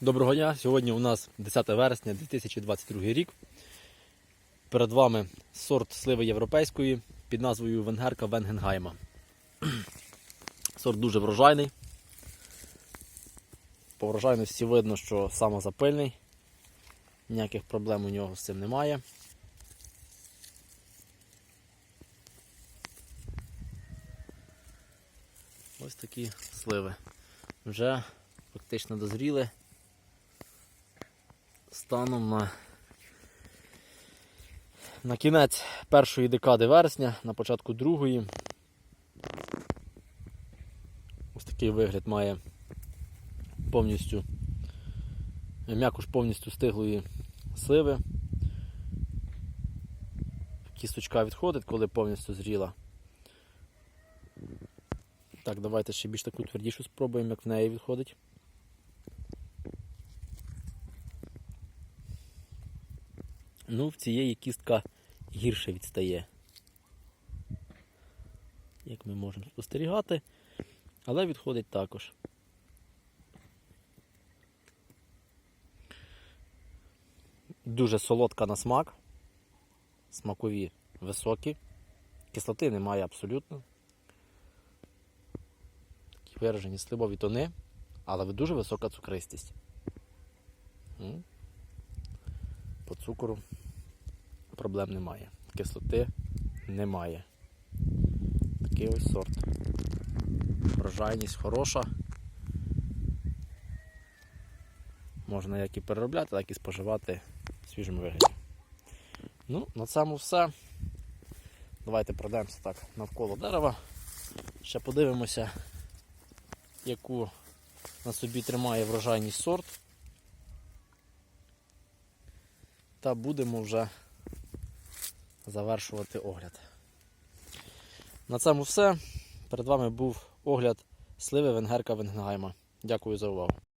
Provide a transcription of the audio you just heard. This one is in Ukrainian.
Доброго дня! Сьогодні у нас 10 вересня 2022 рік. Перед вами сорт сливи європейської під назвою Венгерка Венгенгайма. Сорт дуже врожайний. По врожайності видно, що самозапильний. Ніяких проблем у нього з цим немає. Ось такі сливи. Вже фактично дозріли станом на, на кінець першої декади вересня, на початку другої. Ось такий вигляд має повністю м'якуш повністю стиглої сливи. Кісточка відходить, коли повністю зріла. Так, давайте ще більш таку твердішу спробуємо, як в неї відходить. Ну, в цієї кістка гірше відстає. Як ми можемо спостерігати, але відходить також. Дуже солодка на смак, смакові високі, кислоти немає абсолютно. Такі виражені сливові тони, але дуже висока цукристість. По цукру проблем немає. Кислоти немає. Такий ось сорт. Врожайність хороша. Можна як і переробляти, так і споживати в свіжому вигляді. Ну, на цьому все. Давайте пройдемося так навколо дерева. Ще подивимося, яку на собі тримає врожайність сорт. Та будемо вже завершувати огляд. На цьому все. Перед вами був огляд сливи Венгерка Венгенгайма. Дякую за увагу.